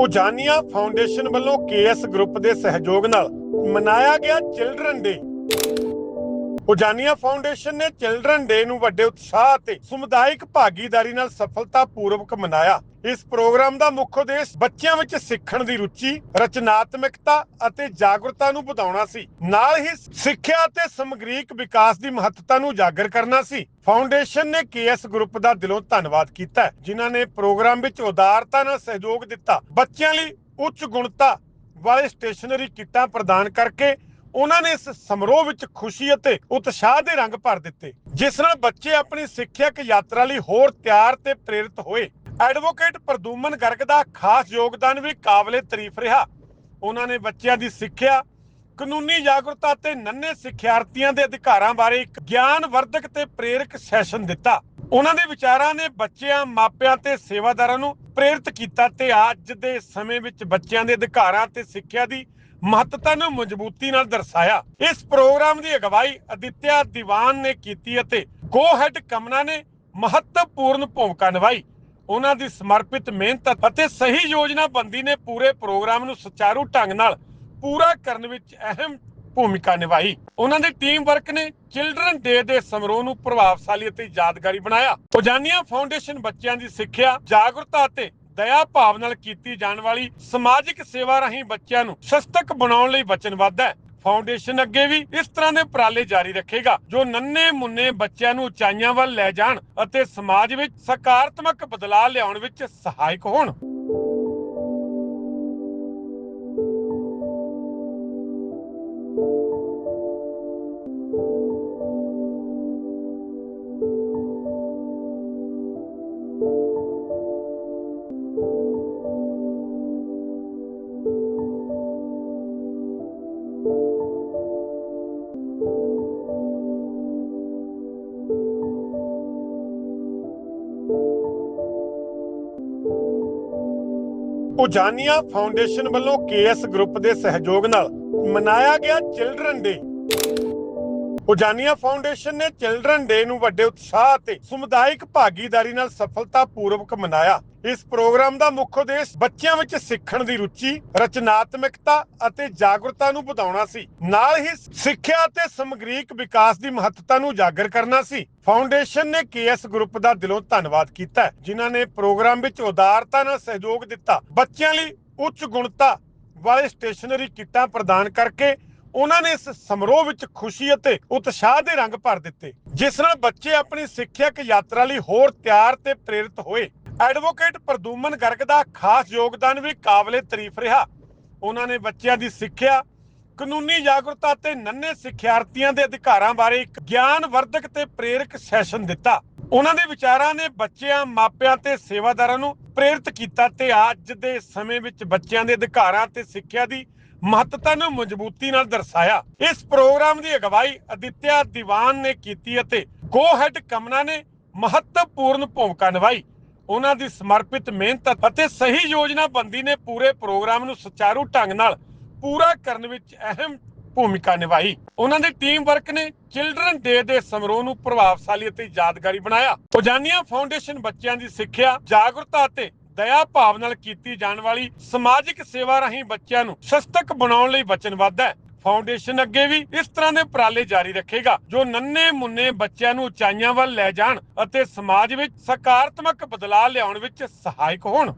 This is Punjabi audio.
ਉਜਾਨੀਆਂ ਫਾਊਂਡੇਸ਼ਨ ਵੱਲੋਂ ਕੇਐਸ ਗਰੁੱਪ ਦੇ ਸਹਿਯੋਗ ਨਾਲ ਮਨਾਇਆ ਗਿਆ ਚਿਲਡਰਨ ਡੇ। ਉਜਾਨੀਆਂ ਫਾਊਂਡੇਸ਼ਨ ਨੇ ਚਿਲਡਰਨ ਡੇ ਨੂੰ ਵੱਡੇ ਉਤਸ਼ਾਹ ਅਤੇ ਸਮੁਦਾਇਕ ਭਾਗੀਦਾਰੀ ਨਾਲ ਸਫਲਤਾਪੂਰਵਕ ਮਨਾਇਆ। ਇਸ ਪ੍ਰੋਗਰਾਮ ਦਾ ਮੁੱਖ ਉਦੇਸ਼ ਬੱਚਿਆਂ ਵਿੱਚ ਸਿੱਖਣ ਦੀ ਰੁਚੀ, ਰਚਨਾਤਮਕਤਾ ਅਤੇ ਜਾਗਰੂਕਤਾ ਨੂੰ ਵਧਾਉਣਾ ਸੀ। ਨਾਲ ਹੀ ਸਿੱਖਿਆ ਅਤੇ ਸਮਗਰੀਕ ਵਿਕਾਸ ਦੀ ਮਹੱਤਤਾ ਨੂੰ ਉਜਾਗਰ ਕਰਨਾ ਸੀ। ਫਾਊਂਡੇਸ਼ਨ ਨੇ ਕੇਐਸ ਗਰੁੱਪ ਦਾ ਦਿਲੋਂ ਧੰਨਵਾਦ ਕੀਤਾ, ਜਿਨ੍ਹਾਂ ਨੇ ਪ੍ਰੋਗਰਾਮ ਵਿੱਚ ਉਦਾਰਤਾ ਨਾਲ ਸਹਿਯੋਗ ਦਿੱਤਾ। ਬੱਚਿਆਂ ਲਈ ਉੱਚ ਗੁਣਤਾ ਵਾਲੇ ਸਟੇਸ਼ਨਰੀ ਕਿੱਟਾਂ ਪ੍ਰਦਾਨ ਕਰਕੇ ਉਹਨਾਂ ਨੇ ਇਸ ਸਮਾਰੋਹ ਵਿੱਚ ਖੁਸ਼ੀ ਅਤੇ ਉਤਸ਼ਾਹ ਦੇ ਰੰਗ ਭਰ ਦਿੱਤੇ, ਜਿਸ ਨਾਲ ਬੱਚੇ ਆਪਣੀ ਸਿੱਖਿਅਕ ਯਾਤਰਾ ਲਈ ਹੋਰ ਤਿਆਰ ਤੇ ਪ੍ਰੇਰਿਤ ਹੋਏ। ਐਡਵੋਕੇਟ ਪ੍ਰਦੂਮਨ ਗਰਗ ਦਾ ਖਾਸ ਯੋਗਦਾਨ ਵੀ ਕਾਬਲੇ ਤਾਰੀਫ ਰਿਹਾ। ਉਹਨਾਂ ਨੇ ਬੱਚਿਆਂ ਦੀ ਸਿੱਖਿਆ, ਕਾਨੂੰਨੀ ਜਾਗਰੂਕਤਾ ਤੇ ਨੰਨੇ ਸਿੱਖਿਆਰਥੀਆਂ ਦੇ ਅਧਿਕਾਰਾਂ ਬਾਰੇ ਇੱਕ ਗਿਆਨਵਰਧਕ ਤੇ ਪ੍ਰੇਰਕ ਸੈਸ਼ਨ ਦਿੱਤਾ। ਉਹਨਾਂ ਦੇ ਵਿਚਾਰਾਂ ਨੇ ਬੱਚਿਆਂ, ਮਾਪਿਆਂ ਤੇ ਸੇਵਾਦਾਰਾਂ ਨੂੰ ਪ੍ਰੇਰਿਤ ਕੀਤਾ ਤੇ ਅੱਜ ਦੇ ਸਮੇਂ ਵਿੱਚ ਬੱਚਿਆਂ ਦੇ ਅਧਿਕਾਰਾਂ ਤੇ ਸਿੱਖਿਆ ਦੀ ਮਹੱਤਤਾ ਨੂੰ ਮਜ਼ਬੂਤੀ ਨਾਲ ਦਰਸਾਇਆ। ਇਸ ਪ੍ਰੋਗਰਾਮ ਦੀ ਅਗਵਾਈ ਅਦਿੱਤਿਆ ਦੀਵਾਨ ਨੇ ਕੀਤੀ ਅਤੇ ਗੋ ਹੈਡ ਕਮਨਾ ਨੇ ਮਹੱਤਵਪੂਰਨ ਭੂਮਿਕਾ ਨਿਭਾਈ। ਉਹਨਾਂ ਦੀ ਸਮਰਪਿਤ ਮਿਹਨਤ ਅਤੇ ਸਹੀ ਯੋਜਨਾਬੰਦੀ ਨੇ ਪੂਰੇ ਪ੍ਰੋਗਰਾਮ ਨੂੰ ਸੁਚਾਰੂ ਢੰਗ ਨਾਲ ਪੂਰਾ ਕਰਨ ਵਿੱਚ ਅਹਿਮ ਭੂਮਿਕਾ ਨਿਭਾਈ। ਉਹਨਾਂ ਦੇ ਟੀਮ ਵਰਕ ਨੇ ਚਿਲਡਰਨ ਡੇ ਦੇ ਸਮਾਰੋਹ ਨੂੰ ਪ੍ਰਭਾਵਸ਼ਾਲੀ ਅਤੇ ਯਾਦਗਾਰੀ ਬਣਾਇਆ। ਉਜਾਨੀਆਂ ਫਾਊਂਡੇਸ਼ਨ ਬੱਚਿਆਂ ਦੀ ਸਿੱਖਿਆ, ਜਾਗਰੂਕਤਾ ਅਤੇ ਦਇਆ ਭਾਵ ਨਾਲ ਕੀਤੀ ਜਾਣ ਵਾਲੀ ਸਮਾਜਿਕ ਸੇਵਾ ਰਾਹੀਂ ਬੱਚਿਆਂ ਨੂੰ ਸਸਤਕ ਬਣਾਉਣ ਲਈ ਵਚਨਬੱਧ ਹੈ। ਫਾਊਂਡੇਸ਼ਨ ਅੱਗੇ ਵੀ ਇਸ ਤਰ੍ਹਾਂ ਦੇ ਉਪਰਾਲੇ ਜਾਰੀ ਰੱਖੇਗਾ, ਜੋ ਨੰਨੇ ਮੁੰਨੇ ਬੱਚਿਆਂ ਨੂੰ ਉਚਾਈਆਂ ਵੱਲ ਲੈ ਜਾਣ ਅਤੇ ਸਮਾਜ ਵਿੱਚ ਸਕਾਰਾਤਮਕ ਬਦਲਾਅ ਲਿਆਉਣ ਵਿੱਚ ਸਹਾਇਕ ਹੋਣ। ਉਜਾਨੀਆਂ ਫਾਊਂਡੇਸ਼ਨ ਵੱਲੋਂ ਕੇਐਸ ਗਰੁੱਪ ਦੇ ਸਹਿਯੋਗ ਨਾਲ ਮਨਾਇਆ ਗਿਆ ਚਿਲਡਰਨ ਡੇ। ਉਜਾਨੀਆਂ ਫਾਊਂਡੇਸ਼ਨ ਨੇ ਚਿਲਡਰਨ ਡੇ ਨੂੰ ਵੱਡੇ ਉਤਸ਼ਾਹ ਅਤੇ ਸਮੁਦਾਇਕ ਭਾਗੀਦਾਰੀ ਨਾਲ ਸਫਲਤਾਪੂਰਵਕ ਮਨਾਇਆ। ਇਸ ਪ੍ਰੋਗਰਾਮ ਦਾ ਮੁੱਖ ਉਦੇਸ਼ ਬੱਚਿਆਂ ਵਿੱਚ ਸਿੱਖਣ ਦੀ ਰੁਚੀ, ਰਚਨਾਤਮਕਤਾ ਅਤੇ ਜਾਗਰੂਕਤਾ ਨੂੰ ਵਧਾਉਣਾ ਸੀ। ਨਾਲ ਹੀ ਸਿੱਖਿਆ ਅਤੇ ਸਮਗਰੀਕ ਵਿਕਾਸ ਦੀ ਮਹੱਤਤਾ ਨੂੰ ਉਜਾਗਰ ਕਰਨਾ ਸੀ। ਫਾਊਂਡੇਸ਼ਨ ਨੇ ਕੇਐਸ ਗਰੁੱਪ ਦਾ ਦਿਲੋਂ ਧੰਨਵਾਦ ਕੀਤਾ, ਜਿਨ੍ਹਾਂ ਨੇ ਪ੍ਰੋਗਰਾਮ ਵਿੱਚ ਉਦਾਰਤਾ ਨਾਲ ਸਹਿਯੋਗ ਦਿੱਤਾ। ਬੱਚਿਆਂ ਲਈ ਉੱਚ ਗੁਣਤਾ ਵਾਲੇ ਸਟੇਸ਼ਨਰੀ ਕਿੱਟਾਂ ਪ੍ਰਦਾਨ ਕਰਕੇ ਉਹਨਾਂ ਨੇ ਇਸ ਸਮਾਰੋਹ ਵਿੱਚ ਖੁਸ਼ੀ ਅਤੇ ਉਤਸ਼ਾਹ ਦੇ ਰੰਗ ਭਰ ਦਿੱਤੇ, ਜਿਸ ਨਾਲ ਬੱਚੇ ਆਪਣੀ ਸਿੱਖਿਅਕ ਯਾਤਰਾ ਲਈ ਹੋਰ ਤਿਆਰ ਤੇ ਪ੍ਰੇਰਿਤ ਹੋਏ। ਐਡਵੋਕੇਟ ਪ੍ਰਦੂਮਨ ਗਰਗ ਦਾ ਖਾਸ ਯੋਗਦਾਨ ਵੀ ਕਾਬਲੇ ਤਾਰੀਫ ਰਿਹਾ। ਉਹਨਾਂ ਨੇ ਬੱਚਿਆਂ ਦੀ ਸਿੱਖਿਆ, ਕਾਨੂੰਨੀ ਜਾਗਰੂਕਤਾ ਤੇ ਨੰਨੇ ਸਿੱਖਿਆਰਥੀਆਂ ਦੇ ਅਧਿਕਾਰਾਂ ਬਾਰੇ ਇੱਕ ਗਿਆਨਵਰਧਕ ਤੇ ਪ੍ਰੇਰਕ ਸੈਸ਼ਨ ਦਿੱਤਾ। ਉਹਨਾਂ ਦੇ ਵਿਚਾਰਾਂ ਨੇ ਬੱਚਿਆਂ, ਮਾਪਿਆਂ ਤੇ ਸੇਵਾਦਾਰਾਂ ਨੂੰ ਪ੍ਰੇਰਿਤ ਕੀਤਾ ਤੇ ਅੱਜ ਦੇ ਸਮੇਂ ਵਿੱਚ ਬੱਚਿਆਂ ਦੇ ਅਧਿਕਾਰਾਂ ਤੇ ਸਿੱਖਿਆ ਦੀ ਮਹੱਤਤਾ ਨੂੰ ਮਜ਼ਬੂਤੀ ਨਾਲ ਦਰਸਾਇਆ। ਇਸ ਪ੍ਰੋਗਰਾਮ ਦੀ ਅਗਵਾਈ ਅਦਿੱਤਿਆ ਦੀਵਾਨ ਨੇ ਕੀਤੀ ਅਤੇ ਗੋ ਹੈਡ ਕਮਨਾ ਨੇ ਮਹੱਤਵਪੂਰਨ ਭੂਮਿਕਾ ਨਿਭਾਈ। ਉਹਨਾਂ ਦੀ ਸਮਰਪਿਤ ਮਿਹਨਤ ਅਤੇ ਸਹੀ ਯੋਜਨਾਬੰਦੀ ਨੇ ਪੂਰੇ ਪ੍ਰੋਗਰਾਮ ਨੂੰ ਸੁਚਾਰੂ ਢੰਗ ਨਾਲ ਪੂਰਾ ਕਰਨ ਵਿੱਚ ਅਹਿਮ ਭੂਮਿਕਾ ਨਿਭਾਈ। ਉਹਨਾਂ ਦੇ ਟੀਮ ਵਰਕ ਨੇ ਚਿਲਡਰਨ ਡੇ ਦੇ ਸਮਾਰੋਹ ਨੂੰ ਪ੍ਰਭਾਵਸ਼ਾਲੀ ਅਤੇ ਯਾਦਗਾਰੀ ਬਣਾਇਆ। ਉਜਾਨੀਆਂ ਫਾਊਂਡੇਸ਼ਨ ਬੱਚਿਆਂ ਦੀ ਸਿੱਖਿਆ, ਜਾਗਰੂਕਤਾ ਅਤੇ ਦਇਆ ਭਾਵ ਨਾਲ ਕੀਤੀ ਜਾਣ ਵਾਲੀ ਸਮਾਜਿਕ ਸੇਵਾ ਰਾਹੀਂ ਬੱਚਿਆਂ ਨੂੰ ਸਸਤਕ ਬਣਾਉਣ ਲਈ ਵਚਨਬੱਧ ਹੈ। ਫਾਊਂਡੇਸ਼ਨ ਅੱਗੇ ਵੀ ਇਸ ਤਰ੍ਹਾਂ ਦੇ ਉਪਰਾਲੇ ਜਾਰੀ ਰੱਖੇਗਾ, ਜੋ ਨੰਨੇ ਮੁੰਨੇ ਬੱਚਿਆਂ ਨੂੰ ਉਚਾਈਆਂ ਵੱਲ ਲੈ ਜਾਣ ਅਤੇ ਸਮਾਜ ਵਿੱਚ ਸਕਾਰਾਤਮਕ ਬਦਲਾਅ ਲਿਆਉਣ ਵਿੱਚ ਸਹਾਇਕ ਹੋਣ।